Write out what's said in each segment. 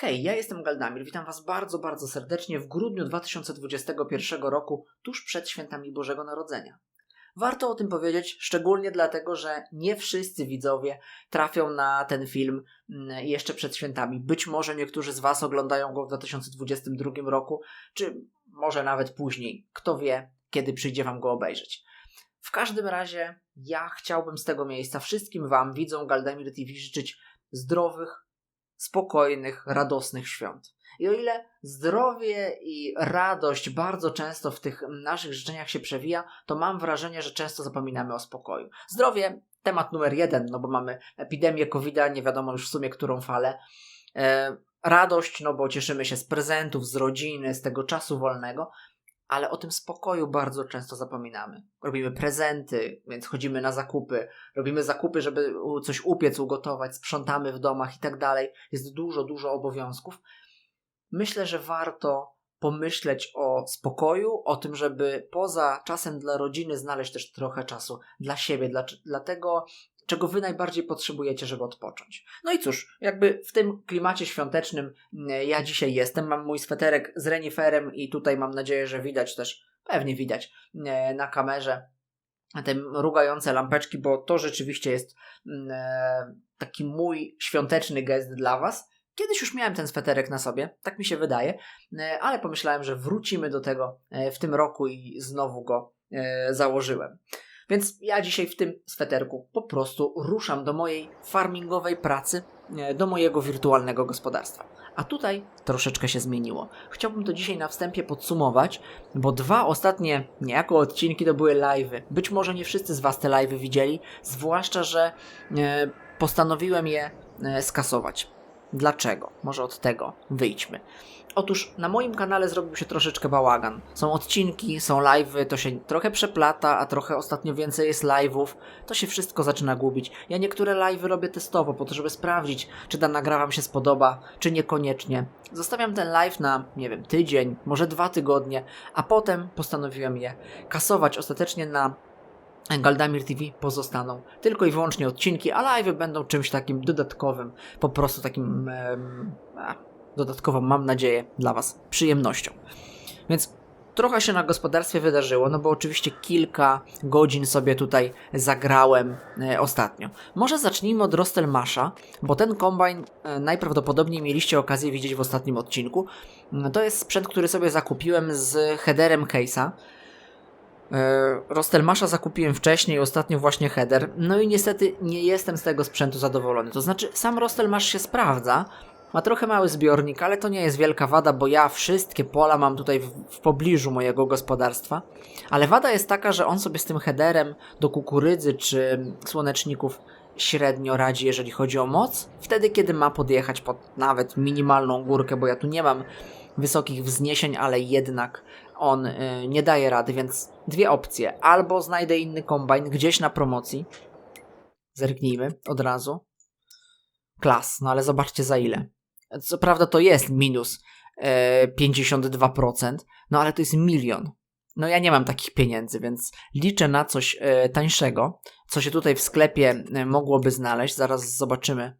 Hej, ja jestem Galdamir, witam Was bardzo, bardzo serdecznie w grudniu 2021 roku, tuż przed świętami Bożego Narodzenia. Warto o tym powiedzieć, szczególnie dlatego, że nie wszyscy widzowie trafią na ten film mm, jeszcze przed świętami. Być może niektórzy z Was oglądają go w 2022 roku, czy może nawet później. Kto wie, kiedy przyjdzie Wam go obejrzeć. W każdym razie, ja chciałbym z tego miejsca wszystkim Wam, widzom Galdemir TV, życzyć zdrowych, spokojnych, radosnych świąt. I o ile zdrowie i radość bardzo często w tych naszych życzeniach się przewija, to mam wrażenie, że często zapominamy o spokoju. Zdrowie temat numer jeden, no bo mamy epidemię COVID-a, nie wiadomo już w sumie którą falę. E, radość, no bo cieszymy się z prezentów, z rodziny, z tego czasu wolnego, ale o tym spokoju bardzo często zapominamy. Robimy prezenty, więc chodzimy na zakupy, robimy zakupy, żeby coś upiec, ugotować, sprzątamy w domach i tak dalej. Jest dużo, dużo obowiązków. Myślę, że warto pomyśleć o spokoju, o tym, żeby poza czasem dla rodziny znaleźć też trochę czasu dla siebie, dla, dla tego, czego wy najbardziej potrzebujecie, żeby odpocząć. No i cóż, jakby w tym klimacie świątecznym mm, ja dzisiaj jestem, mam mój sweterek z reniferem i tutaj mam nadzieję, że widać też, pewnie widać mm, na kamerze te mrugające lampeczki, bo to rzeczywiście jest mm, e, taki mój świąteczny gest dla was. Kiedyś już miałem ten sweterek na sobie, tak mi się wydaje, e, ale pomyślałem, że wrócimy do tego e, w tym roku i znowu go założyłem. Więc ja dzisiaj w tym sweterku po prostu ruszam do mojej farmingowej pracy, e, do mojego wirtualnego gospodarstwa. A tutaj troszeczkę się zmieniło. Chciałbym to dzisiaj na wstępie podsumować, bo dwa ostatnie niejako odcinki to były live'y. Być może nie wszyscy z Was te live'y widzieli, zwłaszcza, że e, postanowiłem je e, skasować. Dlaczego? Może od tego wyjdźmy. Otóż na moim kanale zrobił się troszeczkę bałagan. Są odcinki, są live'y, to się trochę przeplata, a trochę ostatnio więcej jest live'ów. To się wszystko zaczyna gubić. Ja niektóre live'y robię testowo, po to, żeby sprawdzić, czy ta nagra Wam się spodoba, czy niekoniecznie. Zostawiam ten live na, nie wiem, tydzień, może dwa tygodnie, a potem postanowiłem je kasować ostatecznie na Galdamir TV pozostaną tylko i wyłącznie odcinki, a live będą czymś takim dodatkowym, po prostu takim dodatkową, mam nadzieję, dla Was przyjemnością. Więc trochę się na gospodarstwie wydarzyło, no bo oczywiście kilka godzin sobie tutaj zagrałem e, ostatnio. Może zacznijmy od Rostelmasza, bo ten kombajn e, najprawdopodobniej mieliście okazję widzieć w ostatnim odcinku. To jest sprzęt, który sobie zakupiłem z headerem case'a. E, Rostelmasza zakupiłem wcześniej, ostatnio właśnie header, no i niestety nie jestem z tego sprzętu zadowolony. To znaczy, sam Rostelmasz się sprawdza, ma trochę mały zbiornik, ale to nie jest wielka wada, bo ja wszystkie pola mam tutaj w, w, pobliżu mojego gospodarstwa. Ale wada jest taka, że on sobie z tym headerem do kukurydzy czy słoneczników średnio radzi, jeżeli chodzi o moc. Wtedy, kiedy ma podjechać pod nawet minimalną górkę, bo ja tu nie mam wysokich wzniesień, ale jednak on y, nie daje rady, więc dwie opcje. Albo znajdę inny kombajn gdzieś na promocji. Zerknijmy od razu. Klas, no ale zobaczcie za ile. Co prawda to jest minus e, 52%, no ale to jest milion. No ja nie mam takich pieniędzy, więc liczę na coś e, tańszego, co się tutaj w sklepie e, mogłoby znaleźć. Zaraz zobaczymy.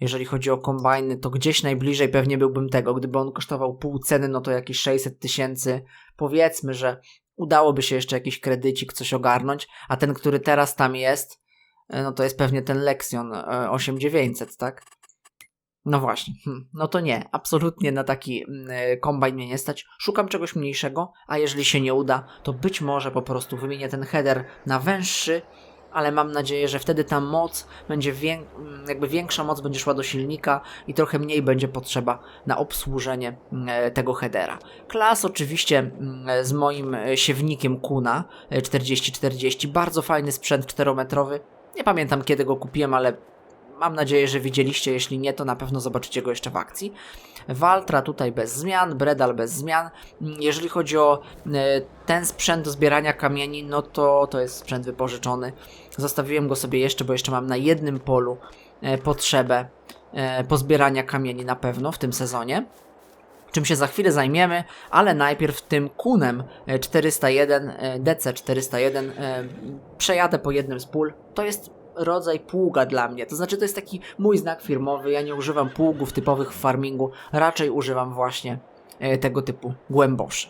Jeżeli chodzi o kombajny, to gdzieś najbliżej pewnie byłbym tego. Gdyby on kosztował pół ceny, no to jakieś 600 tysięcy. Powiedzmy, że udałoby się jeszcze jakiś kredycik, coś ogarnąć, a ten, który teraz tam jest, e, no to jest pewnie ten Lexion 8900, e, tak? No właśnie, hm, no to nie, absolutnie na taki mm, e, kombajn mnie nie stać. Szukam czegoś mniejszego, a jeżeli się nie uda, to być może po prostu wymienię ten header na węższy, ale mam nadzieję, że wtedy ta moc będzie wię- mm, jakby większa moc będzie szła do silnika i trochę mniej będzie potrzeba na obsłużenie mm, e, tego headera. Klas oczywiście z moim e, siewnikiem Kuna 4040, bardzo fajny sprzęt 4-metrowy. Nie pamiętam kiedy go kupiłem, ale Mam nadzieję, że widzieliście. Jeśli nie, to na pewno zobaczycie go jeszcze w akcji. Waltra tutaj bez zmian, Bredal bez zmian. Jeżeli chodzi o e, ten sprzęt do zbierania kamieni, no to to jest sprzęt wypożyczony. Zostawiłem go sobie jeszcze, bo jeszcze mam na jednym polu e, potrzebę e, pozbierania kamieni na pewno w tym sezonie czym się za chwilę zajmiemy, ale najpierw tym kunem 401, DC 401 przejadę po jednym z pól. To jest rodzaj pługa dla mnie. To znaczy, to jest taki mój znak firmowy. Ja nie używam pługów typowych w farmingu, raczej używam właśnie e, tego typu głęboszy.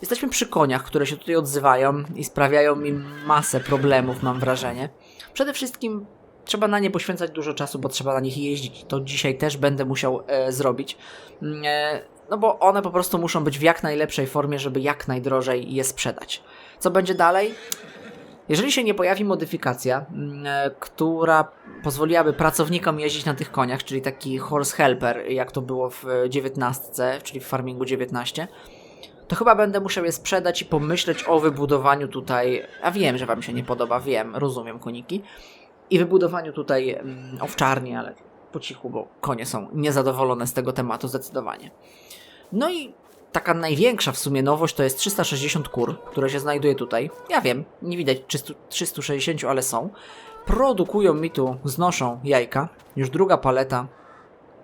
Jesteśmy przy koniach, które się tutaj odzywają i sprawiają mi masę problemów, mam wrażenie. Przede wszystkim trzeba na nie poświęcać dużo czasu, bo trzeba na nich jeździć. To dzisiaj też będę musiał e, zrobić. Mm, E, no bo one po prostu muszą być w jak najlepszej formie, żeby jak najdrożej je sprzedać. Co będzie dalej? Jeżeli się nie pojawi modyfikacja, mm, e, która pozwoliłaby pracownikom jeździć na tych koniach, czyli taki horse helper, jak to było w e, 19, czyli w farmingu 19, to chyba będę musiał je sprzedać i pomyśleć o wybudowaniu tutaj. A wiem, że Wam się nie podoba, wiem, rozumiem koniki. I wybudowaniu tutaj mm, owczarni, ale po cichu, bo konie są niezadowolone z tego tematu zdecydowanie. No i taka największa w sumie nowość to jest 360 kur, które się znajduje tutaj. Ja wiem, nie widać 300, 360, ale są. Produkują mi tu, znoszą jajka. Już druga paleta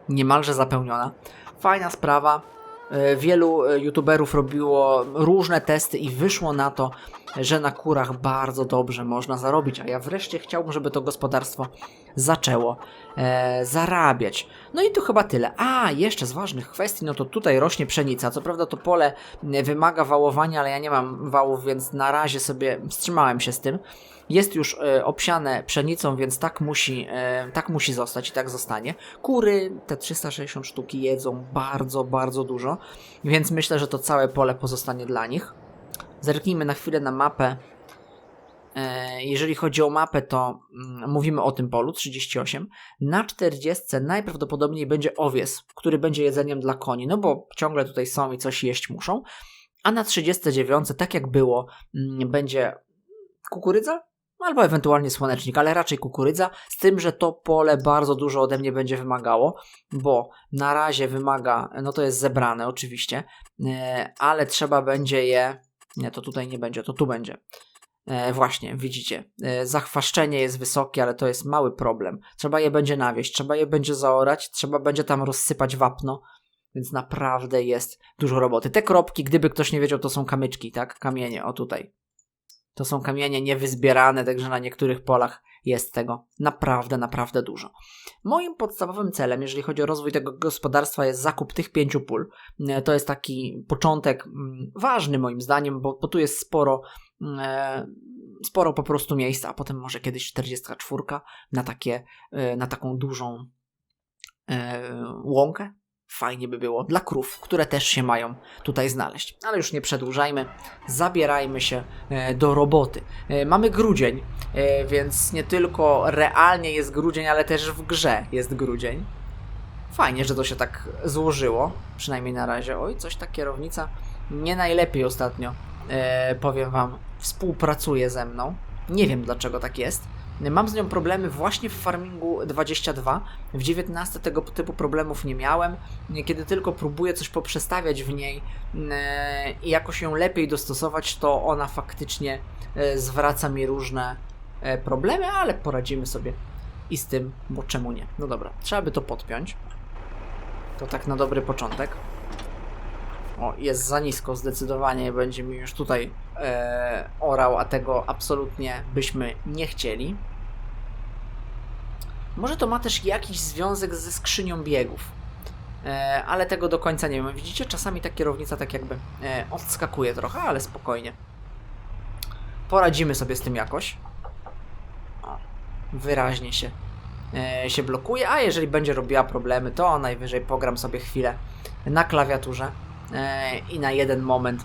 niemalże zapełniona. Fajna sprawa. E, Wielu e, youtuberów robiło różne testy i wyszło na to, że na kurach bardzo dobrze można zarobić, a ja wreszcie chciałbym, żeby to gospodarstwo zaczęło e, zarabiać. No i to chyba tyle. A, jeszcze z ważnych kwestii, no to tutaj rośnie pszenica. Co prawda to pole wymaga wałowania, ale ja nie mam wałów, więc na razie sobie wstrzymałem się z tym. Jest już e, obsiane pszenicą, więc tak musi, e, tak musi zostać i tak zostanie. Kury, te 360 sztuki jedzą bardzo, bardzo dużo, więc myślę, że to całe pole pozostanie dla nich. Zerknijmy na chwilę na mapę. E, Jeżeli chodzi o mapę, to mm, mówimy o tym polu 38. Na 40 najprawdopodobniej będzie owies, który będzie jedzeniem dla koni, no bo ciągle tutaj są i coś jeść muszą. A na 39, tak jak było, mm, będzie kukurydza? Albo ewentualnie słonecznik, ale raczej kukurydza, z tym, że to pole bardzo dużo ode mnie będzie wymagało, bo na razie wymaga, no to jest zebrane oczywiście, e, ale trzeba będzie je, nie, to tutaj nie będzie, to tu będzie. E, właśnie, widzicie, e, zachwaszczenie jest wysokie, ale to jest mały problem. Trzeba je będzie nawieść, trzeba je będzie zaorać, trzeba będzie tam rozsypać wapno, więc naprawdę jest dużo roboty. Te kropki, gdyby ktoś nie wiedział, to są kamyczki, tak? Kamienie, o tutaj. To są kamienie niewyzbierane, także na niektórych polach jest tego naprawdę, naprawdę dużo. Moim podstawowym celem, jeżeli chodzi o rozwój tego gospodarstwa, jest zakup tych pięciu pól. E, To jest taki początek mm, ważny moim zdaniem, bo, bo tu jest sporo, e, sporo po prostu miejsca, a potem może kiedyś 44 na, takie, e, na taką dużą e, łąkę. Fajnie by było dla krów, które też się mają tutaj znaleźć. Ale już nie przedłużajmy, zabierajmy się e, do roboty. E, Mamy grudzień, e, więc nie tylko realnie jest grudzień, ale też w grze jest grudzień. Fajnie, że to się tak złożyło, przynajmniej na razie. Oj, coś ta kierownica nie najlepiej ostatnio, powiem wam, współpracuje ze mną. Nie wiem dlaczego tak jest. Mam z nią problemy właśnie w Farmingu 22. W 19 tego typu problemów nie miałem. Kiedy tylko próbuję coś poprzestawiać w niej e, i jakoś ją lepiej dostosować, to ona faktycznie e, zwraca mi różne e, problemy, ale poradzimy sobie i z tym, bo czemu nie? No dobra, trzeba by to podpiąć. To tak na dobry początek. O, jest za nisko zdecydowanie, będzie mi już tutaj e, orał, a tego absolutnie byśmy nie chcieli. Może to ma też jakiś związek ze skrzynią biegów, e, ale tego do końca nie wiem. Widzicie, czasami ta kierownica tak jakby e, odskakuje trochę, ale spokojnie. Poradzimy sobie z tym jakoś. O, wyraźnie się, e, się blokuje, a jeżeli będzie robiła problemy, to najwyżej pogram sobie chwilę na klawiaturze e, i na jeden moment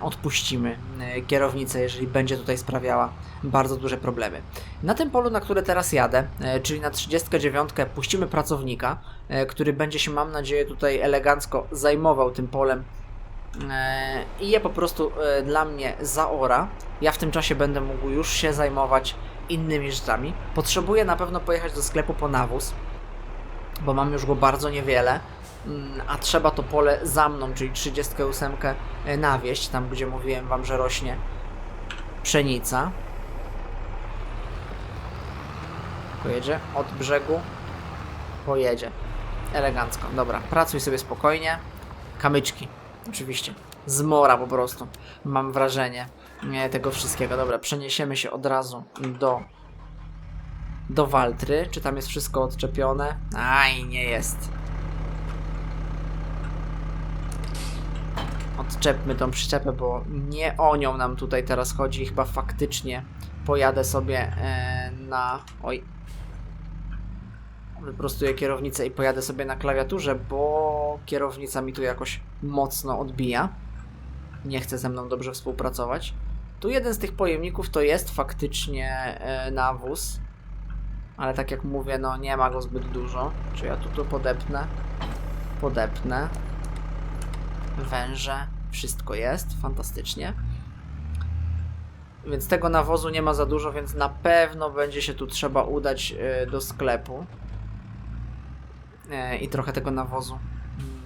odpuścimy e, kierownicę, jeżeli będzie tutaj sprawiała bardzo duże problemy. Na tym polu, na które teraz jadę, e, czyli na 39, puścimy pracownika, e, który będzie się, mam nadzieję, tutaj elegancko zajmował tym polem i je po prostu dla mnie zaora. Ja w tym czasie będę mógł już się zajmować innymi rzeczami. Potrzebuję na pewno pojechać do sklepu po nawóz, bo mam już go bardzo niewiele, mm, a trzeba to pole za mną, czyli 38 e, nawieść, tam gdzie mówiłem Wam, że rośnie pszenica. Pojedzie od brzegu, pojedzie. Elegancko, dobra, pracuj sobie spokojnie. Kamyczki, oczywiście. Zmora po prostu, mam wrażenie nie, tego wszystkiego. Dobra, przeniesiemy się od razu do do Waltry. Czy tam jest wszystko odczepione? Aj, nie jest. Odczepmy tą przyczepę, bo nie o nią nam tutaj teraz chodzi. Chyba faktycznie pojadę sobie e, na. Oj. Wyprostuję kierownicę i pojadę sobie na klawiaturze, bo kierownica mi tu jakoś mocno odbija. Nie chce ze mną dobrze współpracować. Tu jeden z tych pojemników to jest faktycznie e, nawóz. Ale tak jak mówię, no nie ma go zbyt dużo. Czy ja tu to podepnę? Podepnę. Węże. Wszystko jest. Fantastycznie. Więc tego nawozu nie ma za dużo, więc na pewno będzie się tu trzeba udać e, do sklepu. E, I trochę tego nawozu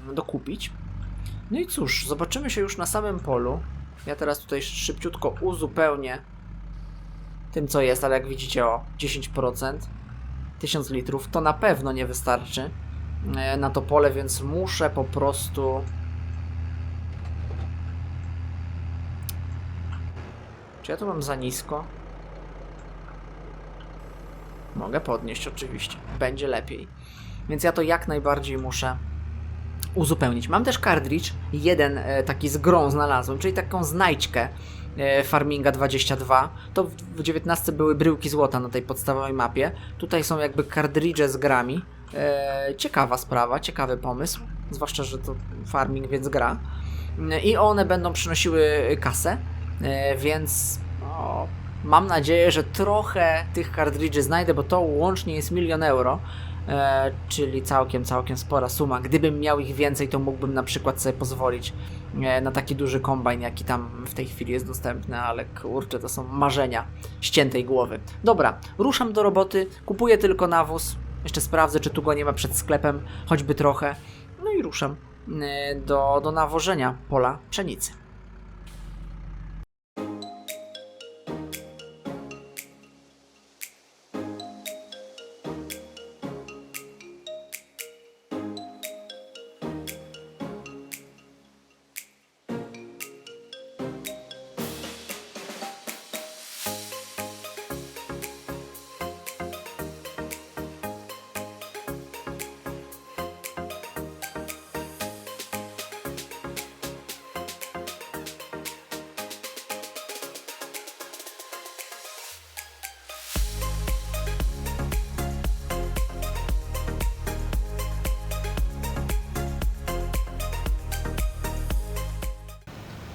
mm, dokupić. No i cóż, zobaczymy się już na samym polu. Ja teraz tutaj szybciutko uzupełnię tym, co jest, ale jak widzicie, o 10%, 1000 litrów, to na pewno nie wystarczy e, na to pole, więc muszę po prostu. Czy ja tu mam za nisko? Mogę podnieść, oczywiście. Będzie lepiej. Więc ja to jak najbardziej muszę uzupełnić. Mam też cartridge, jeden e, taki z grą znalazłem, czyli taką znajdźkę e, Farminga 22. To w, w 19 były bryłki złota na tej podstawowej mapie. Tutaj są jakby cartridge z grami. E, ciekawa sprawa, ciekawy pomysł. Zwłaszcza, że to farming, więc gra. I one będą przynosiły kasę, więc o, mam nadzieję, że trochę tych cartridge znajdę, bo to łącznie jest milion euro. E, czyli całkiem, całkiem spora suma. Gdybym miał ich więcej, to mógłbym na przykład sobie pozwolić e, na taki duży kombajn, jaki tam w tej chwili jest dostępny, ale kurczę, to są marzenia ściętej głowy. Dobra, ruszam do roboty, kupuję tylko nawóz, jeszcze sprawdzę, czy tu go nie ma przed sklepem, choćby trochę, no i ruszam e, do, do nawożenia pola pszenicy.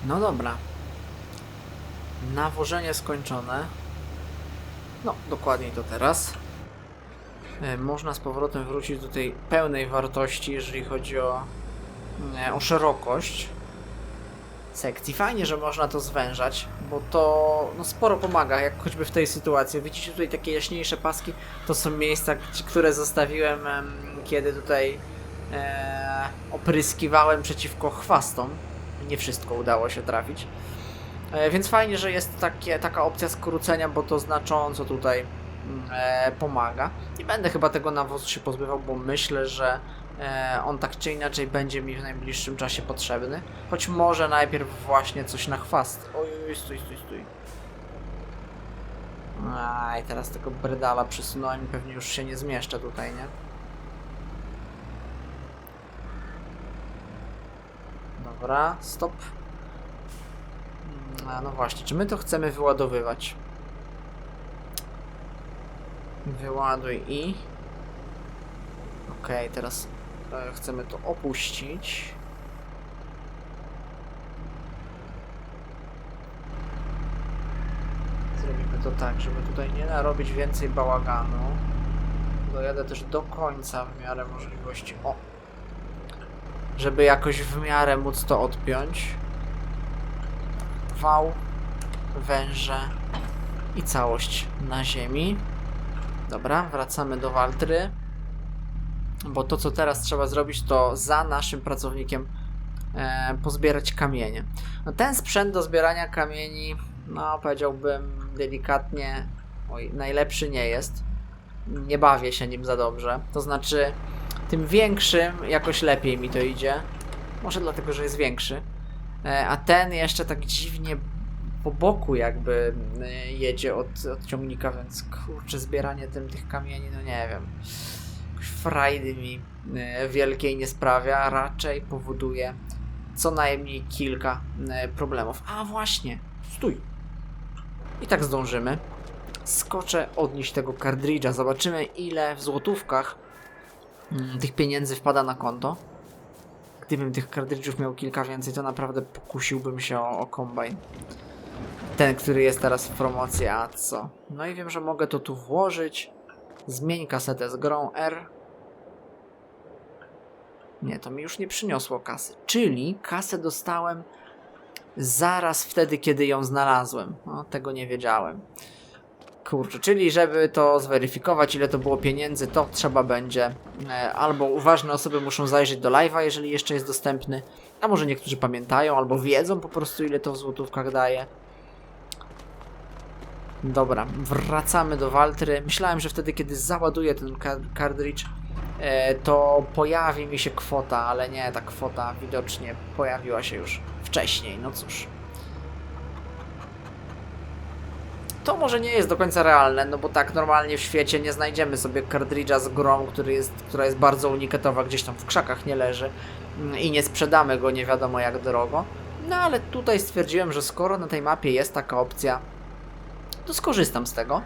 No dobra. Nawożenie skończone. No, dokładniej to teraz. E, Można z powrotem wrócić do tej pełnej wartości, jeżeli chodzi o, e, o szerokość sekcji. Fajnie, że można to zwężać, bo to no, sporo pomaga, jak choćby w tej sytuacji. Widzicie tutaj takie jaśniejsze paski? To są miejsca, które zostawiłem, em, kiedy tutaj e, opryskiwałem przeciwko chwastom nie wszystko udało się trafić. E, Więc fajnie, że jest takie, taka opcja skrócenia, bo to znacząco tutaj mm, e, pomaga. Nie będę chyba tego nawozu się pozbywał, bo myślę, że e, on tak czy inaczej będzie mi w najbliższym czasie potrzebny. Choć może najpierw właśnie coś na chwast. Oj, stój, stój, stój. Aj, teraz tego bredala przesunąłem i pewnie już się nie zmieszczę tutaj, nie? Dobra, stop. Mm, A no właśnie, czy my to chcemy wyładowywać? Wyładuj i. Okej, teraz e, chcemy to opuścić. Zrobimy to tak, żeby tutaj nie narobić więcej bałaganu. Dojadę też do końca w miarę możliwości. O, żeby jakoś w miarę móc to odpiąć. Wał, węże i całość na ziemi. Dobra, wracamy do Waltry. Bo to, co teraz trzeba zrobić, to za naszym pracownikiem e, pozbierać kamienie. No, ten sprzęt do zbierania kamieni, no powiedziałbym delikatnie, oj, najlepszy nie jest. Nie bawię się nim za dobrze. To znaczy, tym większym jakoś lepiej mi to idzie. Może dlatego, że jest większy. E, A ten jeszcze tak dziwnie po boku jakby y, jedzie od, od ciągnika, więc kurczę, zbieranie tym tych kamieni, no nie wiem. Frajdy mi y, wielkiej nie sprawia, raczej powoduje co najmniej kilka problemów. A właśnie, stój. I tak zdążymy. Skoczę odnieść tego kartridża, zobaczymy ile w złotówkach tych pieniędzy wpada na konto. Gdybym tych kartridżów miał kilka więcej, to naprawdę pokusiłbym się o, o kombajn. Ten, który jest teraz w promocji, a co? No i wiem, że mogę to tu włożyć. Zmień kasetę z grą R. Nie, to mi już nie przyniosło kasy. Czyli kasę dostałem zaraz wtedy, kiedy ją znalazłem. No, tego nie wiedziałem. Kurczę, czyli żeby to zweryfikować, ile to było pieniędzy, to trzeba będzie e, albo uważne osoby muszą zajrzeć do live'a, jeżeli jeszcze jest dostępny, a może niektórzy pamiętają, albo wiedzą po prostu, ile to w złotówkach daje. Dobra, wracamy do Waltry. Myślałem, że wtedy, kiedy załaduję ten cartridge, e, to pojawi mi się kwota, ale nie, ta kwota widocznie pojawiła się już wcześniej, no cóż. To może nie jest do końca realne, no bo tak normalnie w świecie nie znajdziemy sobie kartridża z grą, który jest, która jest bardzo unikatowa, gdzieś tam w krzakach nie leży mm, i nie sprzedamy go nie wiadomo jak drogo. No ale tutaj stwierdziłem, że skoro na tej mapie jest taka opcja, to skorzystam z tego.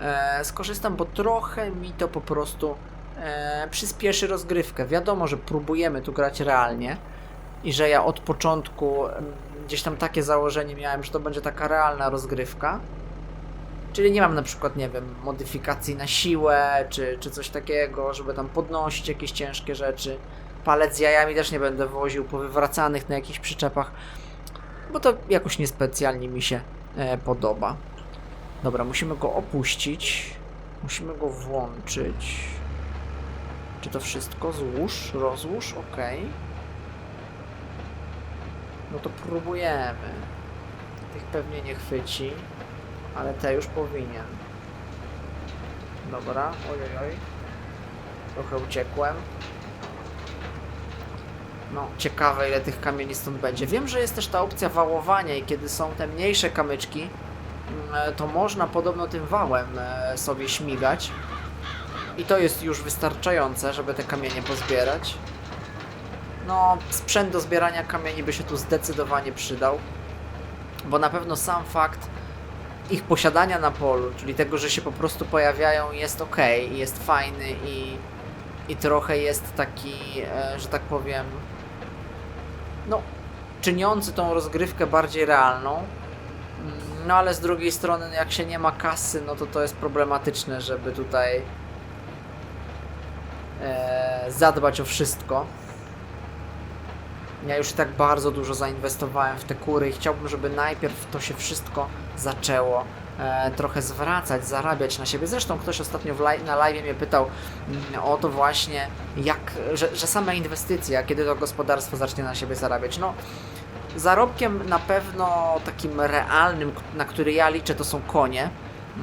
E, skorzystam, bo trochę mi to po prostu e, przyspieszy rozgrywkę. Wiadomo, że próbujemy tu grać realnie i że ja od początku em, gdzieś tam takie założenie miałem, że to będzie taka realna rozgrywka. Czyli nie mam na przykład, nie wiem, modyfikacji na siłę, czy, czy coś takiego, żeby tam podnosić jakieś ciężkie rzeczy. Palec z jajami też nie będę woził powywracanych na jakichś przyczepach, bo to jakoś niespecjalnie mi się e, podoba. Dobra, musimy go opuścić. Musimy go włączyć. Czy to wszystko? Złóż, rozłóż, ok. No to próbujemy. Tych pewnie nie chwyci, ale te już powinien. Dobra, ojoj, oj. Trochę uciekłem. No, ciekawe ile tych kamieni stąd będzie. Wiem, że jest też ta opcja wałowania i kiedy są te mniejsze kamyczki, mm, to można podobno tym wałem e, sobie śmigać. I to jest już wystarczające, żeby te kamienie pozbierać. No, sprzęt do zbierania kamieni by się tu zdecydowanie przydał. Bo na pewno sam fakt ich posiadania na polu, czyli tego, że się po prostu pojawiają, jest ok, jest fajny i, i trochę jest taki, e, że tak powiem, no, czyniący tą rozgrywkę bardziej realną. No ale z drugiej strony, jak się nie ma kasy, no to to jest problematyczne, żeby tutaj e, zadbać o wszystko. Ja już tak bardzo dużo zainwestowałem w te kury i chciałbym, żeby najpierw to się wszystko zaczęło e, trochę zwracać, zarabiać na siebie. Zresztą ktoś ostatnio live, na live mnie pytał mm, o to właśnie, jak, że, że same inwestycje, kiedy to gospodarstwo zacznie na siebie zarabiać. No, zarobkiem na pewno takim realnym, na który ja liczę, to są konie,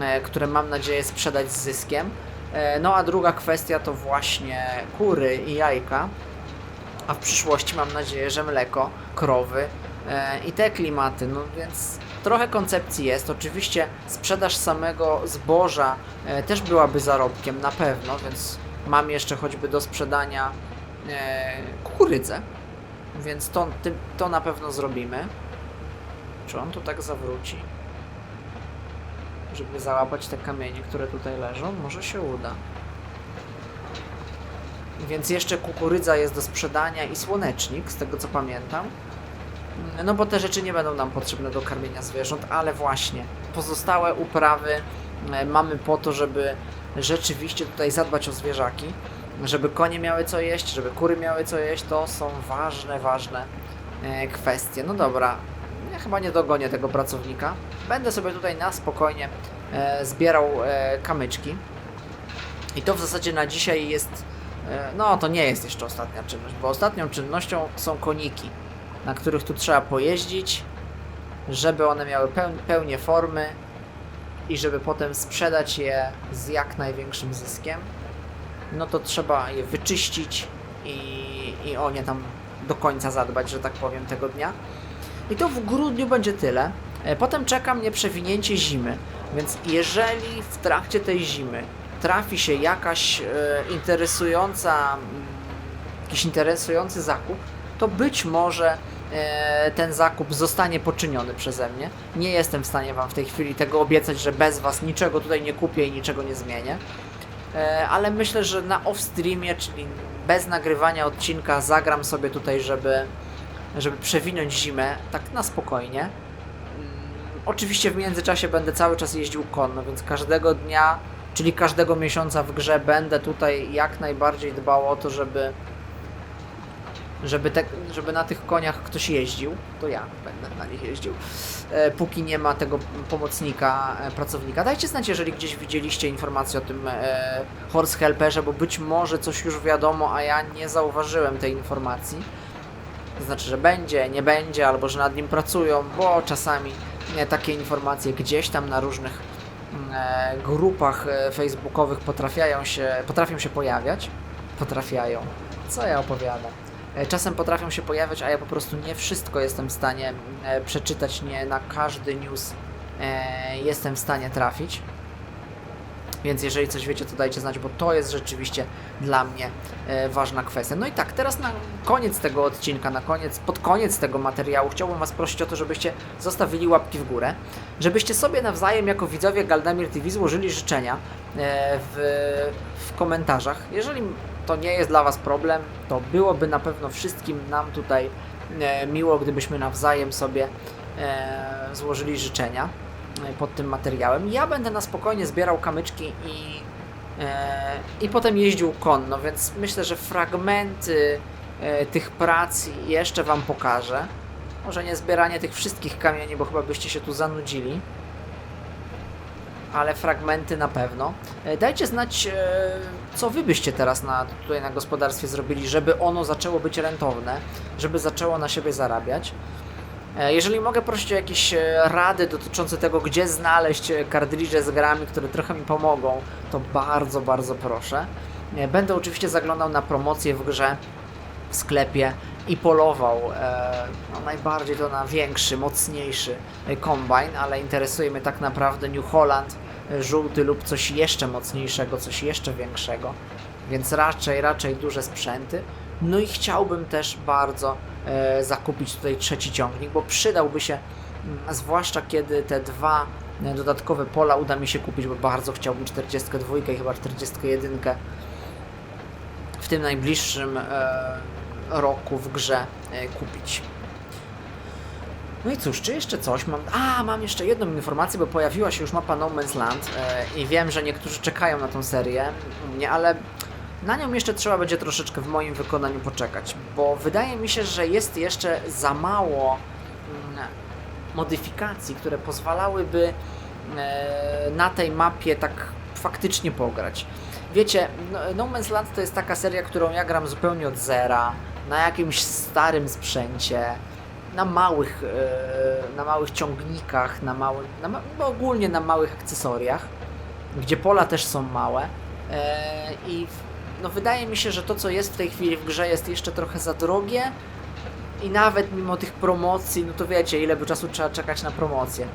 e, które mam nadzieję sprzedać z zyskiem. E, no a druga kwestia to właśnie kury i jajka. A w przyszłości mam nadzieję, że mleko, krowy e, i te klimaty. No więc trochę koncepcji jest. Oczywiście sprzedaż samego zboża e, też byłaby zarobkiem na pewno, więc mam jeszcze choćby do sprzedania e, kukurydzę. Więc to, to na pewno zrobimy. Czy on tu tak zawróci? Żeby załapać te kamienie, które tutaj leżą? Może się uda. Więc jeszcze kukurydza jest do sprzedania i słonecznik, z tego co pamiętam. No bo te rzeczy nie będą nam potrzebne do karmienia zwierząt, ale właśnie pozostałe uprawy e, mamy po to, żeby rzeczywiście tutaj zadbać o zwierzaki, żeby konie miały co jeść, żeby kury miały co jeść, to są ważne, ważne e, kwestie. No dobra, ja chyba nie dogonię tego pracownika. Będę sobie tutaj na spokojnie e, zbierał kamyczki. I to w zasadzie na dzisiaj jest No, to nie jest jeszcze ostatnia czynność, bo ostatnią czynnością są koniki, na których tu trzeba pojeździć, żeby one miały peł pełnię formy i żeby potem sprzedać je z jak największym zyskiem. No to trzeba je wyczyścić i, i o nie tam do końca zadbać, że tak powiem, tego dnia. I to w grudniu będzie tyle. E, Potem czeka mnie przewinięcie zimy, więc jeżeli w trakcie tej zimy trafi się jakaś e, interesująca, mm, jakiś interesujący zakup, to być może e, ten zakup zostanie poczyniony przeze mnie. Nie jestem w stanie Wam w tej chwili tego obiecać, że bez Was niczego tutaj nie kupię i niczego nie zmienię. E, ale myślę, że na off-streamie, czyli bez nagrywania odcinka, zagram sobie tutaj, żeby, żeby przewinąć zimę tak na spokojnie. Mm, Oczywiście w międzyczasie będę cały czas jeździł konno, więc każdego dnia, czyli każdego miesiąca w grze będę tutaj jak najbardziej dbał o to, żeby żeby, te, żeby na tych koniach ktoś jeździł, to ja będę na nich jeździł, e, póki nie ma tego pomocnika, e, pracownika. Dajcie znać, jeżeli gdzieś widzieliście informację o tym e, Horse Helperze, bo być może coś już wiadomo, a ja nie zauważyłem tej informacji. To znaczy, że będzie, nie będzie, albo że nad nim pracują, bo czasami takie informacje gdzieś tam na różnych grupach e, facebookowych potrafiają się, potrafią się pojawiać. Potrafiają. Co ja opowiadam? E, Czasem potrafią się pojawiać, a ja po prostu nie wszystko jestem w stanie e, przeczytać, nie na każdy news e, jestem w stanie trafić. Więc jeżeli coś wiecie, to dajcie znać, bo to jest rzeczywiście dla mnie e, ważna kwestia. No i tak, teraz na koniec tego odcinka, na koniec, pod koniec tego materiału chciałbym Was prosić o to, żebyście zostawili łapki w górę, żebyście sobie nawzajem jako widzowie Galdamir TV złożyli życzenia e, w, w komentarzach. Jeżeli to nie jest dla Was problem, to byłoby na pewno wszystkim nam tutaj e, miło, gdybyśmy nawzajem sobie złożyli życzenia pod tym materiałem. Ja będę na spokojnie zbierał kamyczki i, e, i potem jeździł konno, więc myślę, że fragmenty e, tych prac jeszcze Wam pokażę. Może nie zbieranie tych wszystkich kamieni, bo chyba byście się tu zanudzili ale fragmenty na pewno. E, Dajcie znać, e, co wy byście teraz na, tutaj na gospodarstwie zrobili, żeby ono zaczęło być rentowne, żeby zaczęło na siebie zarabiać. E, Jeżeli mogę prosić o jakieś e, rady dotyczące tego, gdzie znaleźć e, kartridże z grami, które trochę mi pomogą, to bardzo, bardzo proszę. Będę oczywiście zaglądał na promocje w grze, w sklepie i polował no najbardziej to na większy, mocniejszy kombajn, ale interesuje mnie tak naprawdę New Holland żółty lub coś jeszcze mocniejszego, coś jeszcze większego, więc raczej, raczej duże sprzęty. No i chciałbym też bardzo zakupić tutaj trzeci ciągnik, bo przydałby się, mm, zwłaszcza kiedy te dwa e, dodatkowe pola uda mi się kupić, bo bardzo chciałbym 42 i chyba 41 w tym najbliższym e, roku w grze e, kupić. No i cóż, czy jeszcze coś mam? A, mam jeszcze jedną informację, bo pojawiła się już mapa No Man's Land e, i wiem, że niektórzy czekają na tą serię, mnie, ale na nią jeszcze trzeba będzie troszeczkę w moim wykonaniu poczekać, bo wydaje mi się, że jest jeszcze za mało mm, modyfikacji, które pozwalałyby e, na tej mapie tak faktycznie pograć. Wiecie, no, no Man's Land to jest taka seria, którą ja gram zupełnie od zera, na jakimś starym sprzęcie, na małych, e, na małych ciągnikach, na małym, na no ogólnie na małych akcesoriach, gdzie pola też są małe e, i no wydaje mi się, że to co jest w tej chwili w grze jest jeszcze trochę za drogie i nawet mimo tych promocji, no to wiecie, ile by czasu trzeba czekać na promocję.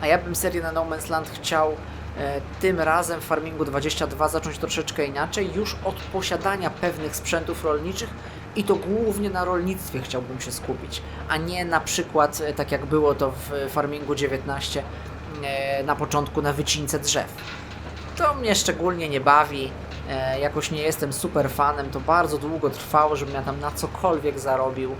A ja bym serię na No Man's Land chciał e, tym razem w Farmingu 22 zacząć troszeczkę inaczej, już od posiadania pewnych sprzętów rolniczych i to głównie na rolnictwie chciałbym się skupić, a nie na przykład, e, tak jak było to w Farmingu 19, e, na początku na wycince drzew. To mnie szczególnie nie bawi, jakoś nie jestem super fanem, to bardzo długo trwało, żebym ja tam na cokolwiek zarobił.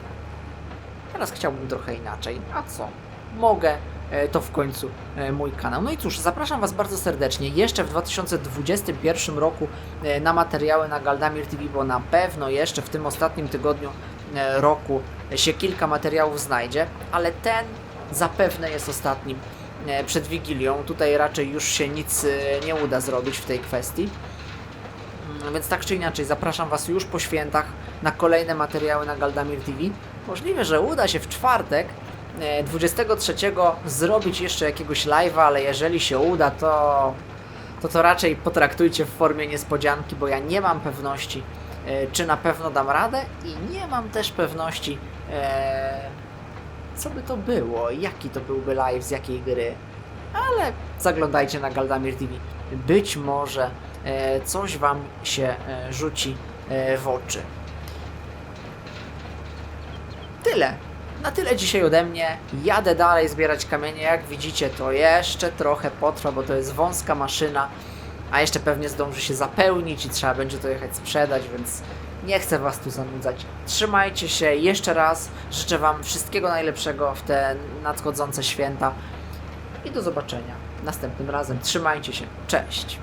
Teraz chciałbym trochę inaczej. A co? Mogę. E, To w końcu e, mój kanał. No i cóż, zapraszam Was bardzo serdecznie jeszcze w 2021 roku e, na materiały na Galdamir TV, bo na pewno jeszcze w tym ostatnim tygodniu e, roku się kilka materiałów znajdzie, ale ten zapewne jest ostatnim e, przed Wigilią. Tutaj raczej już się nic e, nie uda zrobić w tej kwestii. Mm, Więc tak czy inaczej, zapraszam Was już po świętach na kolejne materiały na Galdamir TV. Możliwe, że uda się w czwartek, e, 23, zrobić jeszcze jakiegoś live'a, ale jeżeli się uda, to, to to raczej potraktujcie w formie niespodzianki, bo ja nie mam pewności, e, czy na pewno dam radę i nie mam też pewności, e, co by to było, jaki to byłby live z jakiej gry. Ale zaglądajcie na Galdamir TV. Być może e, coś Wam się e, rzuci e, w oczy. Tyle. Na tyle dzisiaj ode mnie. Jadę dalej zbierać kamienie. Jak widzicie, to jeszcze trochę potrwa, bo to jest wąska maszyna, a jeszcze pewnie zdąży się zapełnić i trzeba będzie to jechać sprzedać, więc nie chcę Was tu zanudzać. Trzymajcie się jeszcze raz. Życzę Wam wszystkiego najlepszego w te nadchodzące święta i do zobaczenia następnym razem. Trzymajcie się. Cześć.